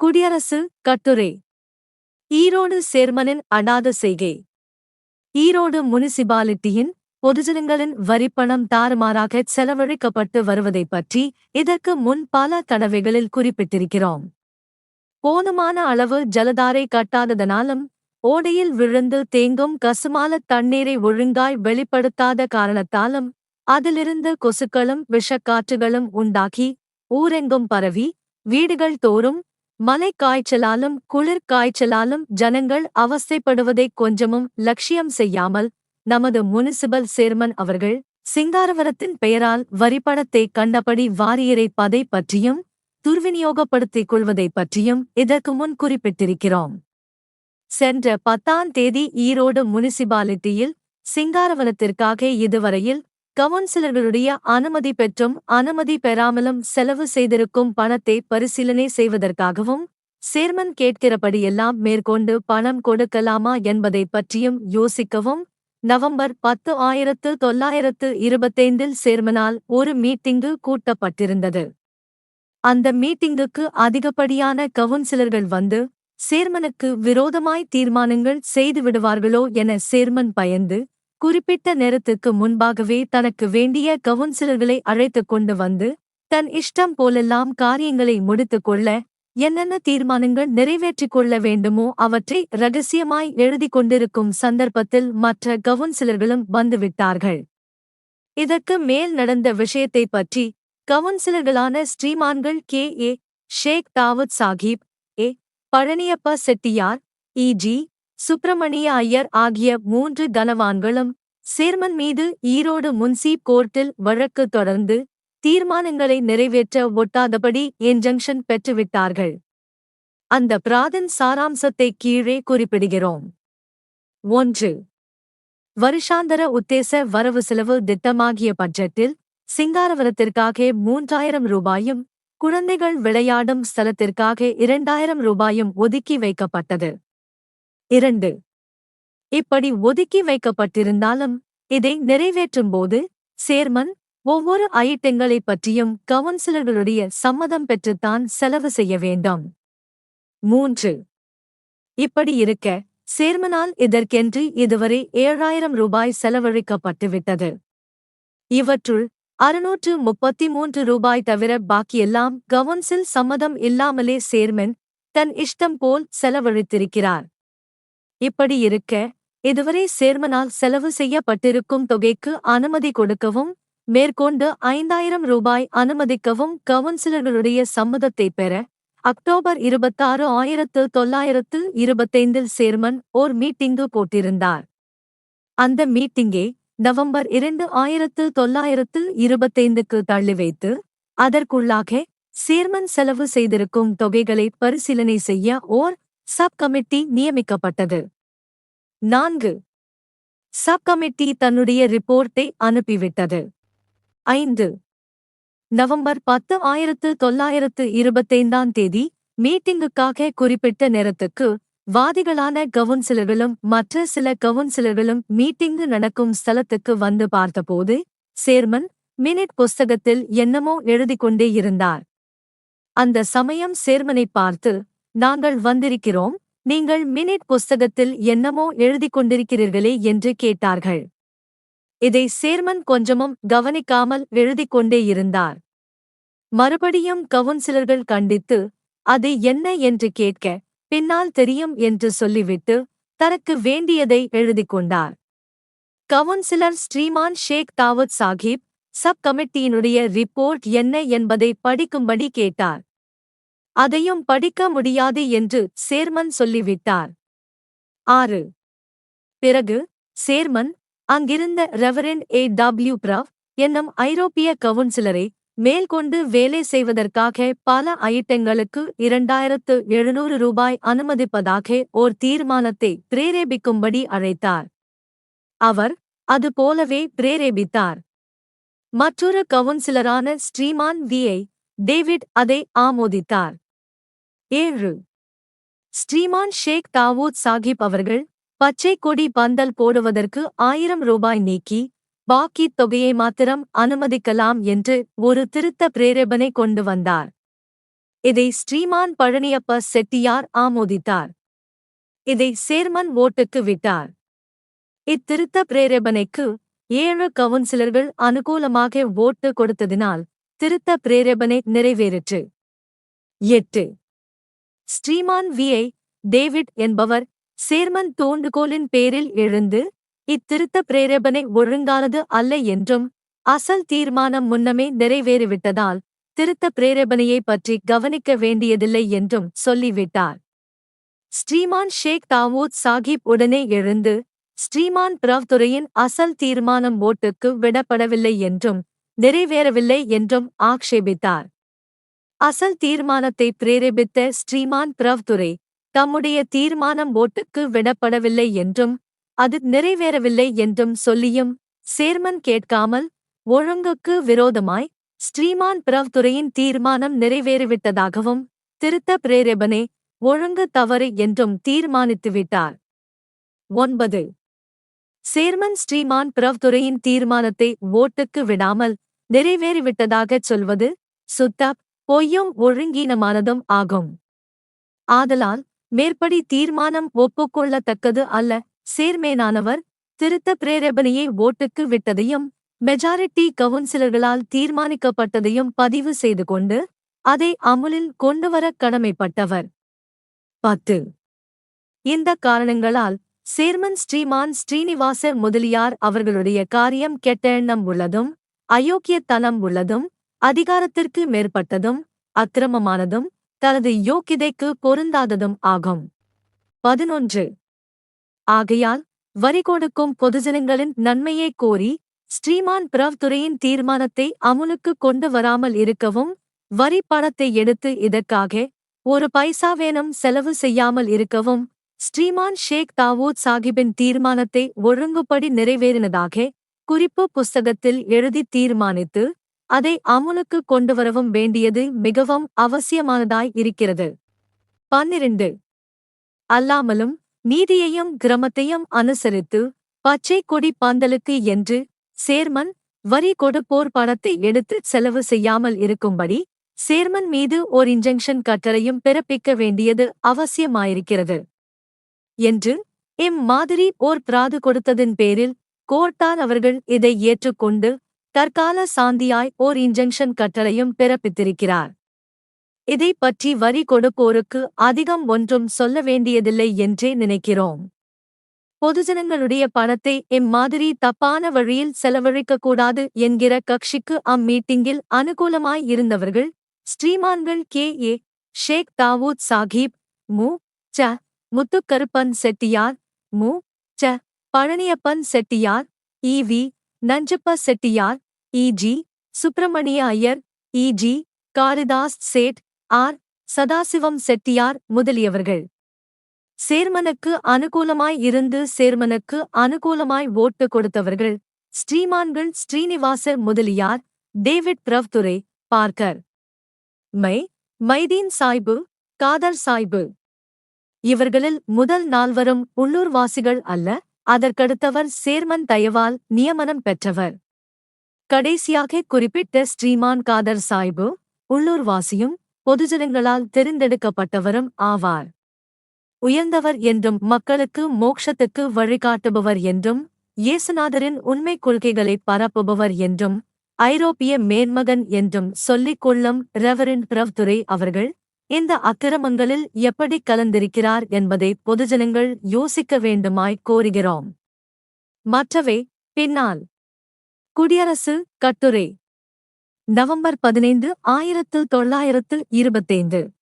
குடியரசு கட்டுரை. ஈரோடு சேர்மனின் அனாத செய்கை. ஈரோடு முனிசிபாலிட்டியின் பொதுஜனங்களின் வரிப்பணம் தாறுமாறாக செலவழிக்கப்பட்டு வருவதைப் பற்றி இதற்கு முன் பல தடவைகளில் குறிப்பிட்டிருக்கிறோம். போதுமான அளவு ஜலதாரை கட்டாததனாலும் ஓடையில் விழுந்து தேங்கும் கசுமால தண்ணீரை ஒழுங்காய் வெளிப்படுத்தாத காரணத்தாலும் அதிலிருந்து கொசுக்களும் விஷக்காற்றுகளும் உண்டாக்கி ஊரெங்கும் பரவி வீடுகள் தோறும் மலை காய்ச்சலாலும் குளிர் காய்ச்சலாலும் ஜனங்கள் அவஸ்தைப்படுவதைக் கொஞ்சமும் லட்சியம் செய்யாமல் நமது முனிசிபல் சேர்மன் அவர்கள் சிங்காரவரத்தின் பெயரால் வரிப்படத்தை கண்டபடி வாரியரைப்பதை பற்றியும் துர்விநியோகப்படுத்திக் கொள்வதைப் பற்றியும் இதற்கு முன் குறிப்பிட்டிருக்கிறோம். சென்ற பத்தாம் தேதி ஈரோடு முனிசிபாலிட்டியில் சிங்காரவனத்திற்காக இதுவரையில் கவுன்சிலர்களுடைய அனுமதி பெற்றும் அனுமதி பெறாமலும் செலவு செய்திருக்கும் பணத்தை பரிசீலனை செய்வதற்காகவும் சேர்மன் கேட்கிறபடியெல்லாம் மேற்கொண்டு பணம் கொடுக்கலாமா என்பதைப் பற்றியும் யோசிக்கவும். நவம்பர் பத்து ஆயிரத்து தொள்ளாயிரத்து இருபத்தைந்தில் சேர்மனால் ஒரு மீட்டிங்கு கூட்டப்பட்டிருந்தது. அந்த மீட்டிங்குக்கு அதிகப்படியான கவுன்சிலர்கள் வந்து சேர்மனுக்கு விரோதமாய் தீர்மானங்கள் செய்துவிடுவார்களோ என சேர்மன் பயந்து குறிப்பிட்ட நேரத்துக்கு முன்பாகவே தனக்கு வேண்டிய கவுன்சிலர்களை அழைத்துக் கொண்டு வந்து தன் இஷ்டம் போலெல்லாம் காரியங்களை முடித்துக் கொள்ள என்னென்ன தீர்மானங்கள் நிறைவேற்றிக் கொள்ள வேண்டுமோ அவற்றை ரகசியமாய் எழுதிக் கொண்டிருக்கும் சந்தர்ப்பத்தில் மற்ற கவுன்சிலர்களும் வந்துவிட்டார்கள். இதற்கு மேல் நடந்த விஷயத்தைப் பற்றி கவுன்சிலர்களான ஸ்ரீமான்கள் K. A. Sheikh Dawood Sahib A. Palaniappa Chettiar இஜி Subramania Iyer ஆகிய மூன்று கனவான்களும் சேர்மன் மீது ஈரோடு முன்சீப் கோர்ட்டில் வழக்கு தொடர்ந்து தீர்மானங்களை நிறைவேற்ற ஒட்டாதபடி இன்ஜங்ஷன் பெற்றுவிட்டார்கள். அந்த பிராதன் சாராம்சத்தை கீழே குறிப்பிடுகிறோம். ஒன்று. வருஷாந்தர உத்தேச வரவு செலவு திட்டமாகிய பட்ஜெட்டில் சிங்காரவரத்திற்காக மூன்றாயிரம் ரூபாயும் குழந்தைகள் விளையாடும் ஸ்தலத்திற்காக இரண்டாயிரம் ரூபாயும் ஒதுக்கி வைக்கப்பட்டது. இரண்டு. இப்படி ஒதுக்கி வைக்கப்பட்டிருந்தாலும் இதை நிறைவேற்றும்போது சேர்மன் ஒவ்வொரு ஐட்டங்களைப் பற்றியும் கவுன்சிலர்களுடைய சம்மதம் பெற்றுத்தான் செலவு செய்ய வேண்டும். மூன்று. இப்படி இருக்க சேர்மனால் இதற்கென்று இதுவரை ஏழாயிரம் ரூபாய் செலவழிக்கப்பட்டுவிட்டது. இவற்றுள் அறுநூற்று முப்பத்தி மூன்று ரூபாய் தவிர பாக்கியெல்லாம் கவுன்சில் சம்மதம் இல்லாமலே சேர்மன் தன் இஷ்டம் போல் செலவழித்திருக்கிறார். இப்படி இருக்க இதுவரை சேர்மனால் செலவு செய்யப்பட்டிருக்கும் தொகைக்கு அனுமதி கொடுக்கவும் மேற்கொண்டு ஐந்தாயிரம் ரூபாய் அனுமதிக்கவும் கவுன்சிலர்களுடைய சம்மதத்தை பெற அக்டோபர் இருபத்தாறு ஆயிரத்து தொள்ளாயிரத்து இருபத்தைந்தில் சேர்மன் ஓர் மீட்டிங்கு போட்டிருந்தார். அந்த மீட்டிங்கை நவம்பர் இரண்டு ஆயிரத்து தொள்ளாயிரத்து இருபத்தைந்துக்கு தள்ளி வைத்து அதற்குள்ளாக சேர்மன் செலவு செய்திருக்கும் தொகைகளை பரிசீலனை செய்ய ஓர் சப் கமிட்டி நியமிக்கப்பட்டது. நான்கு. சப் கமிட்டி தன்னுடைய ரிப்போர்ட்டை அனுப்பிவிட்டது. ஐந்து. நவம்பர் பத்து ஆயிரத்து தொள்ளாயிரத்து இருபத்தைந்தாம் தேதி மீட்டிங்குக்காக குறிப்பிட்ட நேரத்துக்கு வாதிகளான கவுன்சிலர்களும் மற்ற சில கவுன்சிலர்களும் மீட்டிங்கு நடக்கும் ஸ்தலத்துக்கு வந்து பார்த்தபோது சேர்மன் மினிட் புஸ்தகத்தில் என்னமோ எழுதிக் கொண்டே இருந்தார். அந்த சமயம் சேர்மனை பார்த்து நாங்கள் வந்திருக்கிறோம். நீங்கள் மினிட் புஸ்தகத்தில் என்னமோ எழுதிக் கொண்டிருக்கிறீர்களே என்று கேட்டார்கள். இதை சேர்மன் கொஞ்சமும் கவனிக்காமல் எழுதிக் கொண்டே இருந்தார். மறுபடியும் கவுன்சிலர்கள் கண்டித்து அது என்ன என்று கேட்க பின்னால் தெரியும் என்று சொல்லிவிட்டு தனக்கு வேண்டியதை எழுதிக் கொண்டார். கவுன்சிலர் ஸ்ரீமான் ஷேக் தாவூத் சாஹிப் சப் கமிட்டியினுடைய ரிப்போர்ட் என்ன என்பதை படிக்கும்படி கேட்டார். அதையும் படிக்க முடியாது என்று சேர்மன் சொல்லிவிட்டார். ஆறு. பிறகு சேர்மன் அங்கிருந்த ரெவரண்ட் ஏ டபிள்யூ பிரவ் என்னும் ஐரோப்பிய கவுன்சிலரை மேல்கொண்டு வேலை செய்வதற்காக பல ஐட்டங்களுக்கு இரண்டாயிரத்து எழுநூறு ரூபாய் அனுமதிப்பதாக ஓர் தீர்மானத்தை பிரேரேபிக்கும்படி அழைத்தார். அவர் அது போலவே பிரேரேபித்தார். மற்றொரு கவுன்சிலரான ஸ்ரீமான் வியை டேவிட் அதை ஆமோதித்தார். ஏழு. ஸ்ரீமான் ஷேக் தாவூத் சாஹிப் அவர்கள் பச்சை கொடி பந்தல் போடுவதற்கு ஆயிரம் ரூபாய் நீக்கி பாக்கி தொகையை மாத்திரம் அனுமதிக்கலாம் என்று ஒரு திருத்த பிரேரேபனை கொண்டு வந்தார். இதை ஸ்ரீமான் பழனியப்ப செட்டியார் ஆமோதித்தார். இதை சேர்மன் ஓட்டுக்கு விட்டார். இத்திருத்த பிரேரபனைக்கு ஏழு கவுன்சிலர்கள் அனுகூலமாக ஓட்டு கொடுத்ததினால் திருத்த பிரேரபனை நிறைவேறிற்று. எட்டு. ஸ்ரீமான் விஐ டேவிட் என்பவர் சேர்மன் தோண்டுகோலின் பேரில் எழுந்து இத்திருத்த பிரேரபனை ஒழுங்கானது அல்ல என்றும் அசல் தீர்மானம் முன்னமே நிறைவேறிவிட்டதால் திருத்த பிரேரபனையை பற்றி கவனிக்க வேண்டியதில்லை என்றும் சொல்லிவிட்டார். ஸ்ரீமான் ஷேக் தாவூத் சாகிப் உடனே எழுந்து ஸ்ரீமான் பிரவ்துறையின் அசல் தீர்மானம் ஓட்டுக்கு விடப்படவில்லை என்றும் நிறைவேறவில்லை என்றும் ஆக்ஷேபித்தார். அசல் தீர்மானத்தை பிரேரேபித்த ஸ்ரீமான் பிரவ்துரை தம்முடைய தீர்மானம் ஓட்டுக்கு விடப்படவில்லை என்றும் அது நிறைவேறவில்லை என்றும் சொல்லியும் சேர்மன் கேட்காமல் ஒழுங்குக்கு விரோதமாய் ஸ்ரீமான் பிரவ்துரையின் தீர்மானம் நிறைவேறிவிட்டதாகவும் திருத்த பிரேரபனே ஒழுங்கு தவறு என்றும் தீர்மானித்துவிட்டார் ஒன்பது. சேர்மன் ஸ்ரீமான் பிரவ்துரையின் தீர்மானத்தை ஓட்டுக்கு விடாமல் நிறைவேறிவிட்டதாகச் சொல்வது சுத்த பொய்யும் ஒழுங்கீனமானதும் ஆகும். ஆதலால் மேற்படி தீர்மானம் ஒப்புக்கொள்ளத்தக்கது அல்ல. சேர்மேனானவர் திருத்த பிரேரபனையை ஓட்டுக்கு விட்டதையும் மெஜாரிட்டி கவுன்சிலர்களால் தீர்மானிக்கப்பட்டதையும் பதிவு செய்து கொண்டு அதை அமுலில் கொண்டுவர கடமைப்பட்டவர். பத்து. இந்த காரணங்களால் சேர்மன் ஸ்ரீமான் ஸ்ரீனிவாசர் முதலியார் அவர்களுடைய காரியம் கெட்ட எண்ணம் உள்ளதும் அயோக்கியத்தனம் உள்ளதும் அதிகாரத்திற்கு மேற்பட்டதும் அக்கிரமமானதும் தனது யோக்கியதைக்கு பொருந்தாததும் ஆகும். பதினொன்று. ஆகையால் வரி கொடுக்கும் பொதுஜனங்களின் நன்மையை கோரி ஸ்ரீமான் பிரவ்துரையின் தீர்மானத்தை அமுலுக்கு கொண்டு வராமல் இருக்கவும் வரி பணத்தை எடுத்து இதற்காக ஒரு பைசாவேனும் செலவு செய்யாமல் இருக்கவும் ஸ்ரீமான் ஷேக் தாவூத் சாகிபின் தீர்மானத்தை ஒழுங்குபடி நிறைவேறினதாக குறிப்பு புஸ்தகத்தில் எழுதி தீர்மானித்து அதை அமுலுக்கு கொண்டுவரவும் வேண்டியது மிகவும் அவசியமானதாய் இருக்கிறது. பன்னிரண்டு. அல்லாமலும் நீதியையும் கிரமத்தையும் அனுசரித்து பச்சை கொடி பந்தலுக்கு என்று சேர்மன் வரி கொடுப்போர் பணத்தை எடுத்து செலவு செய்யாமல் இருக்கும்படி சேர்மன் மீது ஓர் இன்ஜெக்ஷன் கட்டளையும் பிறப்பிக்க வேண்டியது அவசியமாயிருக்கிறது. என்று இம்மாதிரி ஓர் பிராது கொடுத்ததின் பேரில் கோர்ட்டார் அவர்கள் இதை ஏற்றுக்கொண்டு தற்கால சாந்தியாய் ஓர் இன்ஜெக்ஷன் கட்டளையும் பிறப்பித்திருக்கிறார். இதை பற்றி வரி கொடுப்போருக்கு அதிகம் ஒன்றும் சொல்ல வேண்டியதில்லை என்றே நினைக்கிறோம். பொதுஜனங்களுடைய பணத்தை இம்மாதிரி தப்பான வழியில் செலவழிக்கக்கூடாது என்கிற கட்சிக்கு அம்மீட்டிங்கில் அனுகூலமாய் இருந்தவர்கள் ஸ்ரீமான்கள் கே. ஏ. ஷேக் தாவூத் சாஹிப் மு. ச. முத்துக்கருப்பன் செட்டியார் மு. ச. பழனியப்பன் செட்டியார் இ. We. Nanjappa Chettiar இஜி Subramania Iyer இஜி Karidas chat R Sadasivam Chettiar முதலியவர்கள். சேர்மனுக்கு அனுகூலமாய் இருந்து சேர்மனுக்கு அனுகூலமாய் ஓட்டு கொடுத்தவர்கள். ஸ்ரீமான்கள் ஸ்ரீனிவாசர் முதலியார் டேவிட் பிரவ்துரை பார்க்கர். மை மைதீன் சாய்பு காதர் சாய்பு. இவர்களில் முதல் நால்வரும் உள்ளூர்வாசிகள் அல்ல அதற்கடுத்தவர் சேர்மன் தயவால் நியமனம் பெற்றவர். கடைசியாக குறிப்பிட்ட ஸ்ரீமான் காதர் சாய்பு உள்ளூர்வாசியும் பொதுஜனங்களால் தெரிந்தெடுக்கப்பட்டவரும் ஆவார். உயர்ந்தவர் என்றும் மக்களுக்கு மோக்ஷத்துக்கு வழிகாட்டுபவர் என்றும் இயேசுநாதரின் உண்மை கொள்கைகளை பரப்புபவர் என்றும் ஐரோப்பிய மேன்மகன் என்றும் சொல்லிக் கொள்ளும் ரெவரின் பிரவ்துரை அவர்கள் இந்த அக்கிரமங்களில் எப்படி கலந்திருக்கிறார் என்பதை பொதுஜனங்கள் யோசிக்க வேண்டுமாய் கோருகிறோம். மற்றவை பின்னால். குடியரசு கட்டுரை. நவம்பர் பதினைந்து ஆயிரத்து தொள்ளாயிரத்து இருபத்தைந்து.